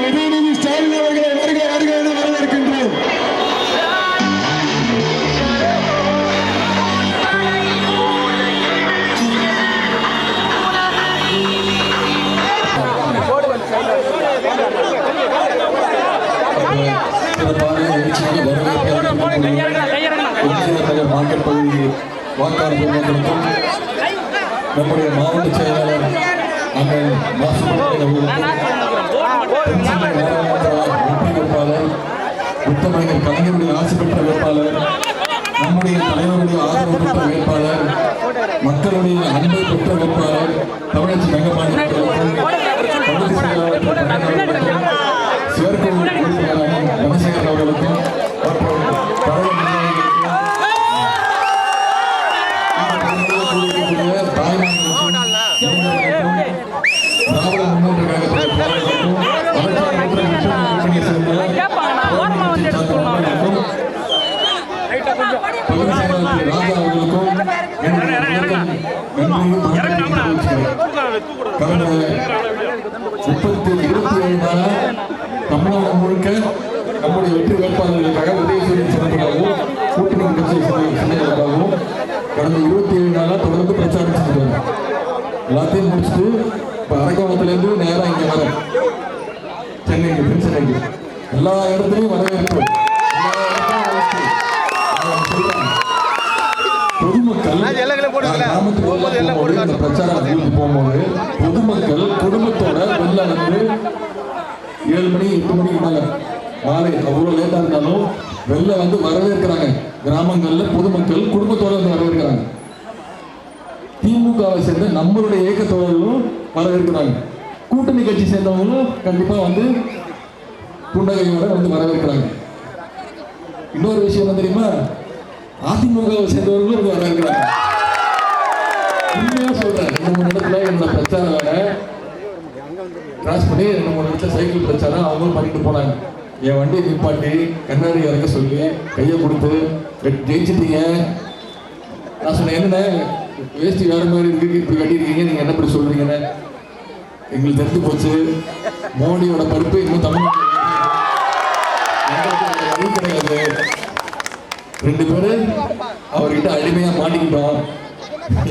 உதயநிதி ஸ்டாலின் அவர்களை வருக வருக என வரவேற்கின்றேன் மார்க்கெட் பகுதி வாக்காளர் பொதுமக்களுக்கும் நம்முடைய மாவட்ட செயலாளர் அங்கே வாசு வேட்பாளர் உத்தமனின் கலைஞருடைய ஆசை பெற்ற வேட்பாளர் நம்முடைய தலைவருடைய ஆதரவு பெற்ற வேட்பாளர் மக்களுடைய அன்பை பெற்ற வேட்பாளர் தமிழக தங்கபாணி முப்பத்தி இருபத்தி ஏழு நாளா தமிழகம் முழுக்க நம்முடைய வெற்றி வேட்பாளர்களுக்காக உதயசூரிய சிறப்பாகவும் கூட்டணி கட்சி சிறப்புக்காகவும் கடந்த இருபத்தி ஏழு நாளாக தொடர்ந்து பிரச்சாரம் செஞ்சுட்டு எல்லாத்தையும் முடிச்சுட்டு இப்போ அரக்கோணத்துலேருந்து நேராக இங்கே வர சென்னைக்கு தென் சென்னைக்கு எல்லா இடத்துலையும் வரவேற்பு. போகும்போது இந்த பிரச்சாரத்துக்கு போகும்போது பொதுமக்கள் குடும்பத்தோட வெளில வந்து ஏழு மணி எட்டு மணிக்கு மேல மாலை அவ்வளோ லேட்டாக இருந்தாலும் வெளில வந்து வரவேற்கிறாங்க. கிராமங்கள்ல பொதுமக்கள் குடும்பத்தோட வந்து வரவேற்கிறாங்க. திமுகவை சேர்ந்த நம்மளுடைய இயக்க தோழர்களும் வரவேற்கிறாங்க. கூட்டணி கட்சி சேர்ந்தவங்களும் கண்டிப்பா வந்து புன்னகையோட வந்து வரவேற்கிறாங்க. இன்னொரு விஷயம் என்ன தெரியுமா? அதிமுகவை சேர்ந்தவர்களும் வந்து வரவேற்கிறாங்க. ரெண்டு மூணு இடத்துல என்னோட பிரச்சாரம் வேலை கிராஸ் பண்ணி ரெண்டு மூணு இடத்துல சைக்கிள் பிரச்சாரம் அவங்களும் பண்ணிட்டு போனாங்க. என் வண்டியை நிப்பாட்டி கண்ணாடி இறக்க சொல்லி கையை கொடுத்து "வெ- ஜெயிச்சிட்டீங்க. நான் சொன்னேன் என்ன வேஷ்டி வேற மாதிரி இருக்கு இப்படி கட்டியிருக்கீங்க நீங்க என்ன இப்படி சொல்றீங்கன்னு? எங்களுக்கு தெரிஞ்சு போச்சு. மோடியோட பருப்பு இன்னும் தமிழ்நாட்டில் எங்களுக்கு கிடையாது. ரெண்டு பேரும் அவர்கிட்ட அடிமையாக மாட்டிக்கிட்டோம்.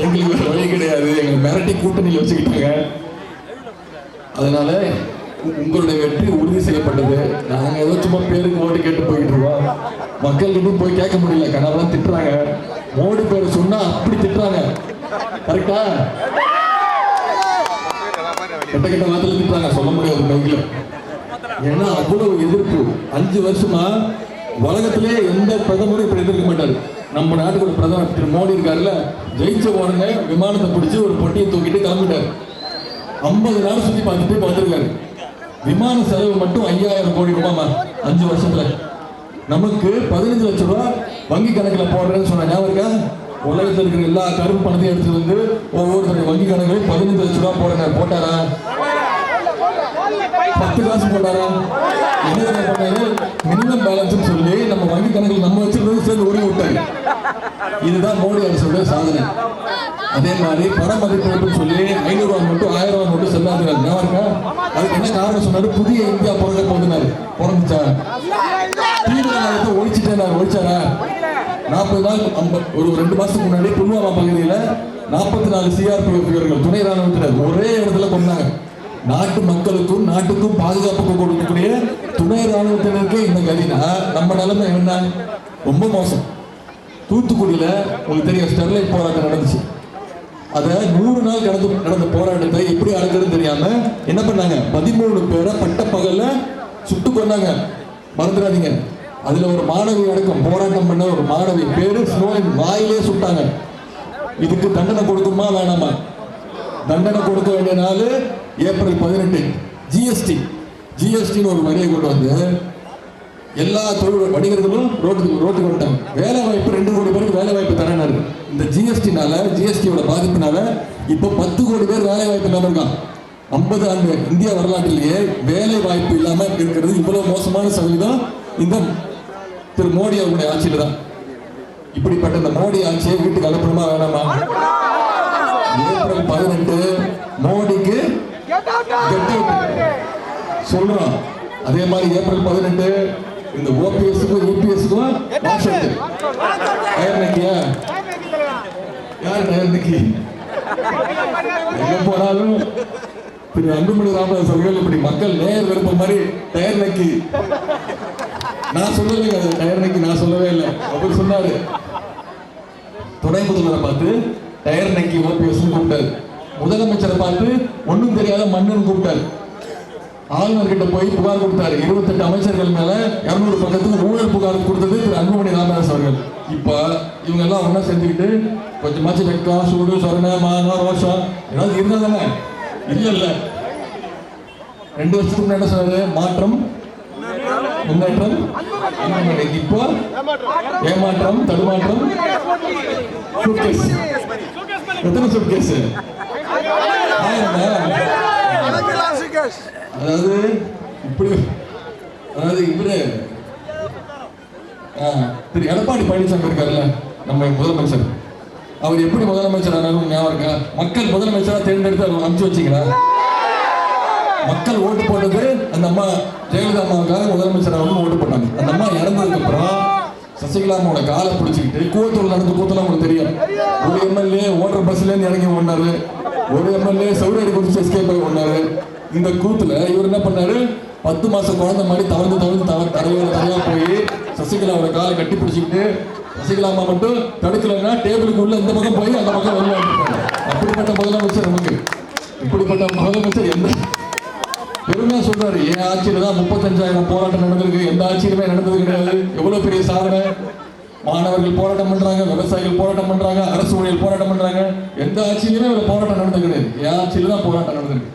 எங்களுக்கு வழி கிடையாது. எங்களை மிரட்டி கூட்டணியில் வச்சுக்கிட்டாங்க. அதனால உங்களுடைய வெற்றி உறுதி செய்யப்பட்டது. நாங்கள் ஏதோ சும்மா பேருக்கு ஓட்டு கேட்டு போயிட்டு இருக்கோம். மக்கள்கிட்டையும் போய் கேட்க முடியல. கனவெல்லாம் திட்டுறாங்க. மோடி பேர் சொன்னா அப்படி திட்டுறாங்க. கரெக்டா கிட்ட கிட்ட வார்த்தையில திட்டுறாங்க. சொல்ல முடியாது மைக்கில். ஏன்னா அவ்வளவு எதிர்ப்பு. அஞ்சு வருஷமா உலகத்திலே எந்த பிரதமரும் இப்படி எதிர்க்க மாட்டாரு. நம்ம நாட்டுக்கு பிரதமர் திரு மோடி இருக்காருல்ல ஜெயிச்ச உடனே விமானத்தை பிடிச்சி ஒரு பொட்டியை தூக்கிட்டு கிளம்பிட்டாரு. ஐம்பது நாள் சுத்தி பார்த்துட்டு பார்த்துருக்காரு. விமான செலவு மட்டும் ஐயாயிரம் கோடி ரூபாய் அஞ்சு வருஷத்துல. நமக்கு பதினஞ்சு லட்சம் ரூபாய் வங்கி கணக்குல போடுறேன்னு சொன்ன ஞாபகம் உலகத்தில் இருக்கிற எல்லா கருப்பு பணத்தையும் எடுத்து வந்து ஒவ்வொருத்தருடைய வங்கி கணக்குலையும் பதினஞ்சு லட்சம் ரூபாய் போடுறேன் போட்டாரா? பத்து காசு போட்டாரா? என்ன பண்ணாரு மினிமம் பேலன்ஸ் சொல்லி நம்ம வங்கி கணக்கில் நம்ம வச்சிருந்தது சேர்ந்து உருவி விட்டாரு. இதுதான் மோடி அரசோட சாதனை. அதே மாதிரி பண மதிப்பிழப்புன்னு சொல்லி ஐநூறு ரூபாய் மட்டும் ஆயிரம் ரூபாய் மட்டும் செல்லாதுறாரு ஞாபகம் இருக்கா? அதுக்கு என்ன காரணம் சொன்னாரு? புதிய இந்தியா பிறக்க போதுனாரு. பிறந்துச்சா தீவிரவாதத்தை ஒழிச்சிட்டேன்? ஒழிச்சாரா? நாற்பது நாள் ஐம்பது ஒரு ரெண்டு மாசத்துக்கு முன்னாடி புல்வாமா பகுதியில நாற்பத்தி நாலு சிஆர்பிஎஃப் இவர்கள் துணை ராணுவத்தினர் ஒரே இடத்துல கொண்டாங்க நாட்டு மக்களுக்கும் நாட்டுக்கும் பாதுகாப்புக்கும் கொடுக்கக்கூடிய துணை ராணுவத்தினருக்கு இந்த கதினா நம்ம நிலைமை என்ன? ரொம்ப மோசம். தூத்துக்குடியில் உங்களுக்கு தெரியும் ஸ்டெர்லைட் போராட்டம் நடந்துச்சு. அதை நூறு நாள் கடந்து நடந்த போராட்டத்தை எப்படி அடக்குறதுன்னு தெரியாம என்ன பண்ணாங்க? பதிமூணு பேரை பட்ட பகல்ல சுட்டு கொண்டாங்க மறந்துடாதீங்க. அதுல ஒரு மாணவி அடக்கம் போராட்டம் பண்ண ஒரு மாணவி பேரு ஸ்னோயின் வாயிலே சுட்டாங்க. இதுக்கு தண்டனை கொடுக்குமா வேணாமா? தண்டனை கொடுக்க வேண்டிய நாள் ஏப்ரல் பதினெட்டு ஜிஎஸ்டி ஜிஎஸ்டின்னு ஒரு வரியை கொண்டு வந்து எல்லா தொழில் வணிகர்களும் ரோட்டுக்கு ரோட்டுக்கு வந்துட்டாங்க வேலை வாய்ப்பு ரெண்டு கோடி பேருக்கு வேலை வாய்ப்பு தரேனாரு இந்த ஜிஎஸ்டினால ஜிஎஸ்டியோட பாதிப்புனால இப்போ பத்து கோடி பேர் வேலை வாய்ப்பு இல்லாமல் இருக்கான் ஐம்பது ஆண்டு இந்திய வரலாற்றிலேயே வேலை வாய்ப்பு இல்லாமல் இருக்கிறது இவ்வளவு மோசமான சதவீதம் இந்த திரு மோடி அவருடைய ஆட்சியில் தான். இப்படிப்பட்ட இந்த மோடி ஆட்சியை வீட்டுக்கு அனுப்பணுமா வேணாமா? ஏப்ரல் பதினெட்டு சொல்றோம். அதே மாதிரி ஏப்ரல் பதினெட்டு இந்த ஓபிஎஸ்க்கும் யூபிஎஸ்க்கும் வாட்ஸ்அப் டயர் நிக்கியா யார் டயர் நிக்கி எங்க போனாலும் திரு அன்புமணி ராமதாஸ் அவர்கள் இப்படி மக்கள் நேர் விருப்பம் மாதிரி டயர் நக்கி நான் சொல்லலைங்க அது டயர் நக்கி நான் சொல்லவே இல்லை. அவர் சொன்னாரு. துணை முதல்வரை பார்த்து டயர் நக்கி ஓபிஎஸ் கூப்பிட்டாரு. முதலமைச்சரை பார்த்து ஒன்றும் தெரியாத மண்ணுன்னு கூப்பிட்டாரு. ஆளுநர்கிட்ட போய் புகார் கொடுத்தாரு. இருபத்தெட்டு அமைச்சர்கள் மேல இருநூறு பக்கத்துக்கு ஊழல் புகார் கொடுத்தது திரு அன்புமணி ராமதாஸ் அவர்கள். இப்ப இவங்க எல்லாம் செஞ்சுக்கிட்டு சேர்ந்துக்கிட்டு கொஞ்சமாச்சு வெக்கா சூடு சொரண மானம் ரோஷம் ஏதாவது இருந்தா தானே? இல்ல இல்ல ரெண்டு வருஷத்துக்கு முன்னாடி என்ன சொன்னாரு? மாற்றம் முன்னேற்றம் அன்புமணி. இப்போ ஏமாற்றம் தடுமாற்றம் எத்தனை சுட்கேஸ் அதாவது இப்படி அதாவது இவரு ஆ, திரு எடப்பாடி பழனிசாமி இருக்காருல்ல நம்ம முதலமைச்சர். அவர் எப்படி முதலமைச்சர் ஆனாலும் ஞாபகம் இருக்கா? மக்கள் முதலமைச்சரா தேர்ந்தெடுத்து அவர் அனுப்பிச்சு வச்சீங்களா? மக்கள் ஓட்டு போட்டது அந்த அம்மா ஜெயலலிதா அம்மாவுக்காக முதலமைச்சர் ஓட்டு போட்டாங்க. அந்த அம்மா இறந்ததுக்கு அப்புறம் சசிகலா அம்மாவோட காலை பிடிச்சிக்கிட்டு கூத்தூர் நடந்து கூத்தெல்லாம் உங்களுக்கு தெரியும். ஒரு எம்எல்ஏ ஓடுற பஸ்லேருந்து இறங்கி ஓடினாரு. ஒரு எம்எல்ஏ சௌரியடி குடிச்சு எஸ்கேப் ஆகி பண்ணாரு இந்த கூத்துல இவர் என்ன பண்ணாரு? பத்து மாசம் குழந்தை மாதிரி தவழ்ந்து தவழ்ந்து தவ தரையோட தரையா போய் சசிகலாவோட காலை கட்டி பிடிச்சிக்கிட்டு சசிகலா அம்மா மட்டும் தடுக்கலைன்னா டேபிளுக்கு உள்ள இந்த பக்கம் போய் அந்த பக்கம் வருவாங்க அப்படிப்பட்ட முதலமைச்சர் நமக்கு. இப்படிப்பட்ட முதலமைச்சர் எந்த பெருமையா சொல்றாரு. என் ஆட்சியில தான் முப்பத்தஞ்சாயிரம் போராட்டம் நடந்திருக்கு? எந்த ஆட்சியிலுமே நடந்தது கிடையாது. எவ்வளவு பெரிய சாதனை? மாணவர்கள் போராட்டம் பண்றாங்க விவசாயிகள் போராட்டம் பண்றாங்க அரசு ஊழியர் போராட்டம் பண்றாங்க. எந்த ஆட்சியிலுமே ஒரு போராட்டம் நடந்தது கிடையாது என் ஆட்சியில தான் போராட்டம் நடந்திருக்கு?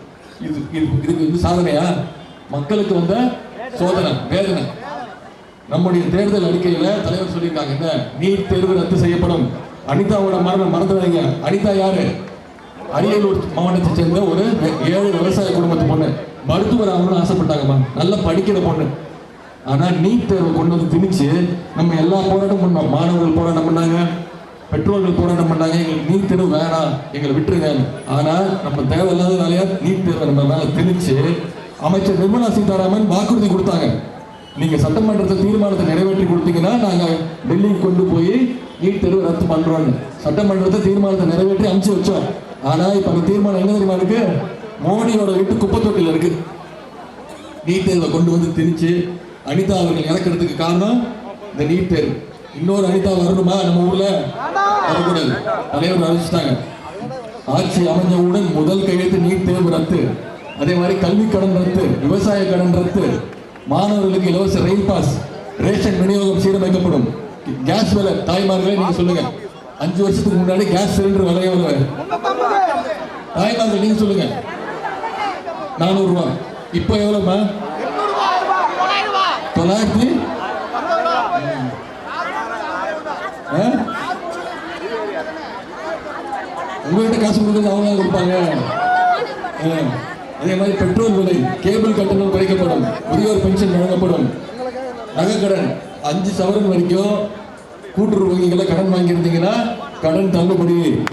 இது இது இதுக்கு வந்து சாதனையா? மக்களுக்கு வந்த சோதனை வேதனை. நம்முடைய தேர்தல் அறிக்கையில தலைவர் சொல்லியிருக்காங்க என்ன? நீட் தேர்வு ரத்து செய்யப்படும். அனிதாவோட மரணம் மறந்துடாதீங்க. அனிதா யாரு? அரியலூர் மாவட்டத்தை சேர்ந்த ஒரு ஏழு விவசாய குடும்பத்து பொண்ணு. மருத்துவர் ஆகணும்னு ஆசைப்பட்டாங்கம்மா. நல்லா படிக்கிற பொண்ணு. ஆனால் நீட் தேர்வை கொண்டு வந்து திணிச்சு நம்ம எல்லா போராட்டம் பண்ணோம் மாணவர்கள் போராட்டம் பண்ணாங்க பெற்றோர்கள் போராட்டம் பண்ணாங்க. எங்களுக்கு நீட் தேர்வு வேணாம் எங்களை விட்டுருங்க. ஆனால் நம்ம தேவையில்லாத நீட் தேர்வை நம்ம மேலே திணிச்சு அமைச்சர் நிர்மலா சீதாராமன் வாக்குறுதி கொடுத்தாங்க. நீங்க சட்டமன்றத்தில் தீர்மானத்தை நிறைவேற்றி கொடுத்தீங்கன்னா நாங்க டெல்லிக்கு கொண்டு போய் நீட் தேர்வு ரத்து பண்றோம்னு. சட்டமன்றத்தை தீர்மானத்தை நிறைவேற்றி அனுப்பிச்சு வச்சோம். ஆனா இப்ப அந்த தீர்மானம் என்ன தெரியுமா இருக்கு? மோடியோட வீட்டு குப்பை இருக்கு. நீட் தேர்வை கொண்டு வந்து திணிச்சு அனிதா அவர்கள் இறக்கிறதுக்கு காரணம் இந்த நீட் தேர்வு. இன்னொரு அனிதா வரணுமா நம்ம ஊர்ல? வரக்கூடாது. தலைவர் அறிவிச்சிட்டாங்க. ஆட்சி அமைஞ்சவுடன் முதல் கையெழுத்து நீட் தேர்வு ரத்து. அதே மாதிரி கல்வி கடன் ரத்து விவசாய கடன் ரத்து. மாணவர்களுக்கு இலவச ரயில் பாஸ் ரேஷன் விநியோகம் சீரமைக்கப்படும். கேஸ் விலை தாய்மார்களே நீங்க சொல்லுங்க. அஞ்சு வருஷத்துக்கு முன்னாடி கேஸ் சிலிண்டர் விலை எவ்வளவு தாய்மார்கள் நீங்க சொல்லுங்க. நானூறு ரூபாய் இப்போ எவ்வளவுமா தொள்ளாயிரத்தி ஆ? உங்ககிட்ட காசு கொடுக்குறது அவங்க கொடுப்பாங்க. ஆ. அதே மாதிரி பெட்ரோல் விலை கேபிள் கட்டணம் குறைக்கப்படும் முதியோர் பென்ஷன் வழங்கப்படும். நகைக்கடன் அஞ்சு சவரன் வரைக்கும் கூட்டுறவு வங்கிகளை கடன் வாங்கியிருந்தீங்கன்னா கடன் தள்ளுபடி.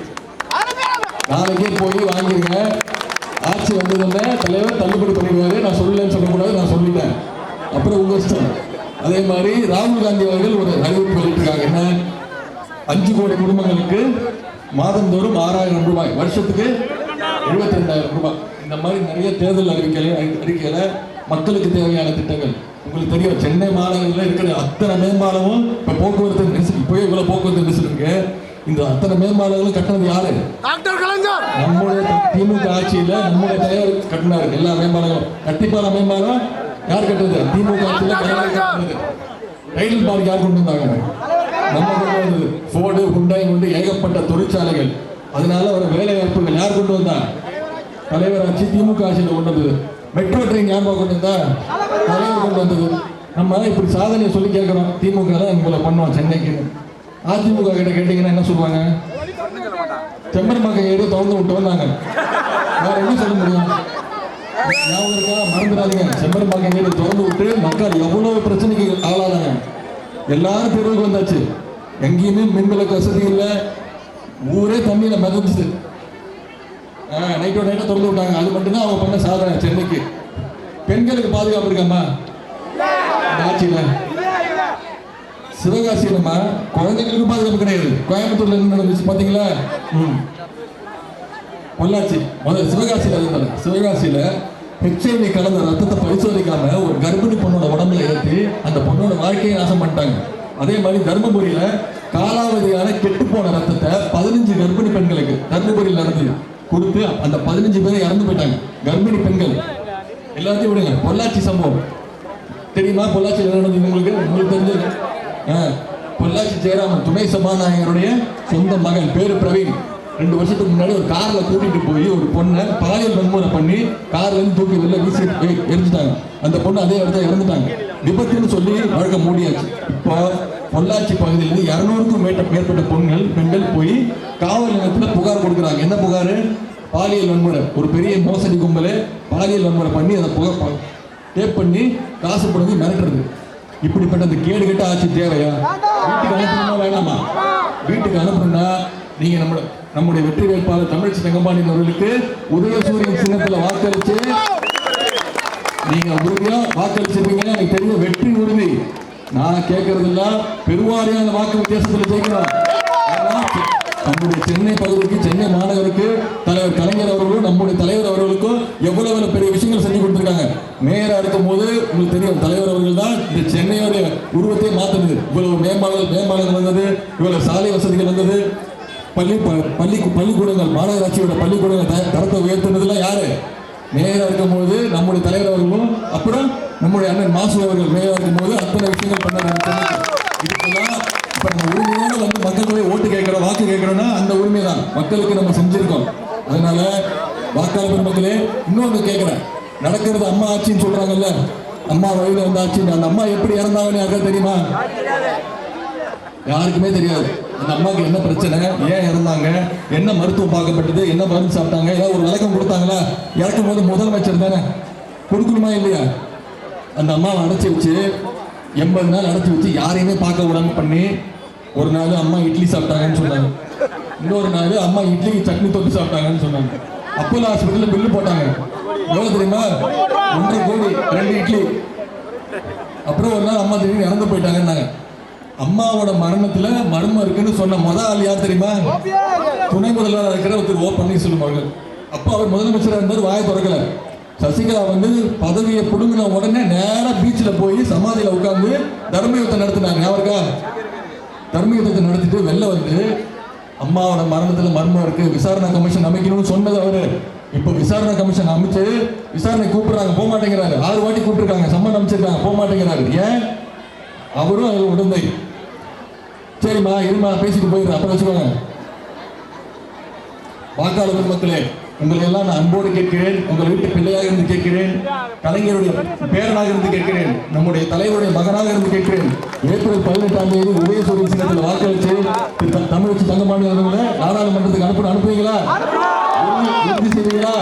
நாளைக்கே போய் வாங்கிருங்க. ஆட்சி வந்ததுல தலைவர் தள்ளுபடி பண்ணிடுவாரு. நான் சொல்லலன்னு சொல்லக்கூடாது நான் சொல்லிட்டேன். அப்புறம் உங்க இஷ்டம். அதே மாதிரி ராகுல் காந்தி அவர்கள் ஒரு அறிவிப்பு வெளியிட்டிருக்காங்க. என்ன? அஞ்சு கோடி குடும்பங்களுக்கு மாதந்தோறும் ஆறாயிரம் ரூபாய் வருஷத்துக்கு எழுபத்தி ரெண்டாயிரம் ரூபாய். இந்த மாதிரி நிறைய தேர்தல் அறிவிக்கையில அறிக்கையில மக்களுக்கு தேவையான திட்டங்கள். உங்களுக்கு தெரியும் சென்னை மாநகரில் இருக்கிற அத்தனை மேம்பாலமும் இப்ப போக்குவரத்து நெரிசல் இப்போயே இவ்வளவு போக்குவரத்து நெரிசல் இருக்கு. இந்த அத்தனை மேம்பாலங்களும் கட்டினது யாரு? நம்முடைய திமுக ஆட்சியில நம்முடைய தலைவர் கட்டினாரு. எல்லா மேம்பாலங்களும். கட்டிப்பால மேம்பாலம் யார் கட்டுறது திமுக ரயில் பாலம் யார் கொண்டு வந்தாங்க நம்ம கொண்டு ஃபோர்டு ஹுண்டாய் கொண்டு ஏகப்பட்ட தொழிற்சாலைகள். அதனால ஒரு வேலை வாய்ப்புகள் யார் கொண்டு வந்தா? தலைவர் ஆட்சி திமுக ஆட்சியில கொண்டு வந்தது. மெட்ரோ ட்ரெயின் யார் கொண்டு வந்தா? தலைவர் கொண்டு வந்தது. நம்ம இப்படி சாதனையை சொல்லி கேட்கிறோம். திமுக தான் உங்களை பண்ணுவோம் சென்னைக்கு. அதிமுக கிட்ட கேட்டீங்கன்னா என்ன சொல்லுவாங்க? செம்பரம்பாக்கம் ஏடு திறந்து விட்டு வந்தாங்க வேற என்ன சொல்ல முடியும்? ஞாபகம் மறந்துடாதீங்க. செம்பரம்பாக்கம் ஏடு திறந்து விட்டு மக்கள் எவ்வளவு பிரச்சனைக்கு ஆளானாங்க. எல்லாரும் தெருவுக்கு வந்தாச்சு. எங்கேயுமே மின்விளக்கு வசதி இல்லை. ஊரே தண்ணியில மிதந்துச்சு. நைட்டோட நைட்டை திறந்து விட்டாங்க. அது மட்டும்தான் அவங்க பண்ண சாதனை சென்னைக்கு. பெண்களுக்கு பாதுகாப்பு இருக்காம்மா ஆட்சியில. சிவகாசியிலமா குழந்தைங்களுக்கு பாதுகாப்பு கிடையாது. கோயம்புத்தூர்ல என்ன நடந்துச்சு பாத்தீங்களா? ம். பொள்ளாச்சி. முதல்ல சிவகாசியில இருந்தாங்க சிவகாசியில ஹெச்ஐவி கலந்த ரத்தத்தை பரிசோதிக்காம ஒரு கர்ப்பிணி பொண்ணோட உடம்புல ஏற்றி அந்த பொண்ணோட வாழ்க்கையை நாசம் பண்ணிட்டாங்க. அதே மாதிரி தர்மபுரியில காலாவதியான கெட்டு போன ரத்தத்தை பதினஞ்சு கர்ப்பிணி பெண்களுக்கு தர்மபுரியில் நடந்து கொடுத்து அந்த பதினஞ்சு பேரை இறந்து போயிட்டாங்க. கர்ப்பிணி பெண்கள். எல்லாத்தையும் விடுங்க. பொள்ளாச்சி சம்பவம். தெரியுமா? பொள்ளாச்சி என்ன நடந்தது உங்களுக்கு? உங்களுக்கு தெரிஞ்சது? ஆ, பொள்ளாச்சி ஜெயராமன் துணை சபாநாயகருடைய சொந்த மகன் பேரு பிரவீன். ரெண்டு வருஷத்துக்கு முன்னாடி ஒரு கார்ல கூட்டிட்டு போய் ஒரு பொண்ணை பாலியல் வன்முறை பண்ணி கார்ல இருந்து தூக்கி வெளில வீசி எரிஞ்சுட்டாங்க. அந்த பொண்ணு அதே இடத்துல இறந்துட்டாங்க. விபத்துன்னு சொல்லி வழக்க மூடியாச்சு. இப்போ பொள்ளாச்சி பகுதியில் இரநூறுக்கும் மேட்ட மேற்பட்ட பொண்கள் பெண்கள் போய் காவல் நிலையத்தில் புகார் கொடுக்குறாங்க. என்ன புகார்? பாலியல் வன்முறை. ஒரு பெரிய மோசடி கும்பலே பாலியல் வன்முறை பண்ணி அதை புகை டேப் பண்ணி காசு கொடுத்து மிரட்டுறது. இப்படிப்பட்ட அந்த கேடு கேட்ட ஆட்சி தேவையா? வீட்டுக்கு அனுப்பணுமா வேணாமா? வீட்டுக்கு அனுப்பணும்னா நீங்க நம்ம நம்முடைய வெற்றி வேட்பாளர் தமிழ்ச்சி தங்கபாணி அவர்களுக்கு உதயசூரியன் சின்னத்துல வாக்களிச்சு நீங்க உறுதியா வாக்களிச்சிருப்பீங்க எனக்கு தெரியும். வெற்றி உறுதி. நான் கேட்கறதெல்லாம் பெருவாரியான வாக்கு வித்தியாசத்தில் ஜெயிக்கிறோம் நம்முடைய சென்னை பகுதிக்கு சென்னை மாநகருக்கு தலைவர் கலைஞர் அவர்களும் நம்முடைய தலைவர் அவர்களுக்கும் எவ்வளவு எவ்வளவு பெரிய விஷயங்கள் செஞ்சு கொடுத்துருக்காங்க. மேயரா இருக்கும் போது உங்களுக்கு தெரியும் தலைவர் அவர்கள் தான் இந்த சென்னையோட உருவத்தை மாத்தினது. இவ்வளவு மேம்பாலம் மேம்பாலங்கள் வந்தது இவ்வளவு சாலை வசதிகள் வந்தது பள்ளி ப- பள்ளி பள்ளிக்கூடங்கள் மாநகராட்சியோட பள்ளிக்கூடங்கள் தரத்தை உயர்த்தினதுலாம் யாரு? மேயராக இருக்கும்போது நம்முடைய தலைவர் அவர்களும் அப்புறம் நம்முடைய அண்ணன் மாசு அவர்கள் மேயராக இருக்கும்போது அத்தனை விஷயங்கள் பண்ணாங்க இதுக்கெல்லாம் இப்ப நம்ம உரிமையோட வந்து மக்கள் ஓட்டு கேட்கிறோம் வாக்கு கேட்கிறோம்னா அந்த உரிமை தான் மக்களுக்கு நம்ம செஞ்சிருக்கோம். அதனால வாக்காளர் பெருமக்களே இன்னொன்று கேட்குறேன். நடக்கிறது அம்மா ஆட்சின்னு சொல்கிறாங்கல்ல அம்மா வழியில் இருந்த ஆட்சின்னு அந்த அம்மா எப்படி இறந்தாங்கன்னு யாருக்கா தெரியுமா? யாருக்குமே தெரியாது. அந்த அம்மாவுக்கு என்ன பிரச்சனை? ஏன் இறந்தாங்க? என்ன மருத்துவம் பார்க்கப்பட்டது? என்ன மருந்து சாப்பிட்டாங்க? ஏதாவது ஒரு விளக்கம் கொடுத்தாங்களா? இறக்கும் போது முதலமைச்சர் தானே? கொடுக்கணுமா இல்லையா? அந்த அம்மாவை அடைச்சி வச்சு எண்பது நாள் அடைச்சி வச்சு யாரையுமே பார்க்க விடாம பண்ணி ஒரு நாள் அம்மா இட்லி சாப்பிட்டாங்கன்னு சொன்னாங்க. இன்னொரு நாள் அம்மா இட்லி சட்னி தொட்டு சாப்பிட்டாங்கன்னு சொன்னாங்க. அப்போலோ ஹாஸ்பிட்டலில் பில்லு போட்டாங்க. எவ்வளோ தெரியுமா? ஒன்றரை கோடி ரெண்டு இட்லி. அப்புறம் ஒரு நாள் அம்மா திடீர்னு இறந்து போயிட்டாங்கன்னாங்க. அம்மாவோட மரணத்துல மர்மம் இருக்குன்னு சொன்ன முத ஆள் யார் தெரியுமா? துணை முதல்வராக இருக்கிற ஒருத்தர் ஓ பன்னீர்செல்வம் அவர்கள். அப்போ அவர் முதலமைச்சராக இருந்தார் வாயை திறக்கல. சசிகலா வந்து பதவியை பிடுங்கின உடனே நேராக பீச்சில் போய் சமாதியில் உட்காந்து தர்மயுத்தம் நடத்தினாங்க. அவருக்கா தர்மயுத்தத்தை நடத்திட்டு வெளில வந்து அம்மாவோட மரணத்தில் மர்மம் இருக்கு விசாரணை கமிஷன் அமைக்கணும்னு சொன்னது அவரு. இப்போ விசாரணை கமிஷன் அமைச்சு விசாரணை கூப்பிடுறாங்க போக மாட்டேங்கிறாரு. ஆறு வாட்டி கூப்பிட்டுருக்காங்க சம்மன் அமைச்சிருக்காங்க போக மாட்டேங்கிறாரு. ஏன்? அவரும் அதில் உடந்தை. சரிம்மா இருமா பேசிட்டு போயிடுறேன். அப்புறம் வச்சுக்கோங்க. வாக்காளர் பெருமக்களே உங்களை எல்லாம் நான் அன்போடு கேட்கிறேன். உங்கள் வீட்டு பிள்ளையாக இருந்து கேட்கிறேன். கலைஞருடைய பேரனாக இருந்து கேட்கிறேன். நம்முடைய தலைவருடைய மகனாக இருந்து கேட்கிறேன். ஏப்ரல் பதினெட்டாம் தேதி உதயசூரியன் சின்னத்தில் வாக்களித்து திரு த- தமிழச்சி தங்கமாணி அவர்களை நாடாளுமன்றத்துக்கு அனுப்ப அனுப்புவீங்களா? உறுதி- செய்வீங்களா?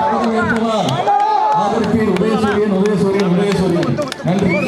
சபதம் ஏற்போமா உதயசூரியன் உதயசூரியன் உதயசூரியன். நன்றி.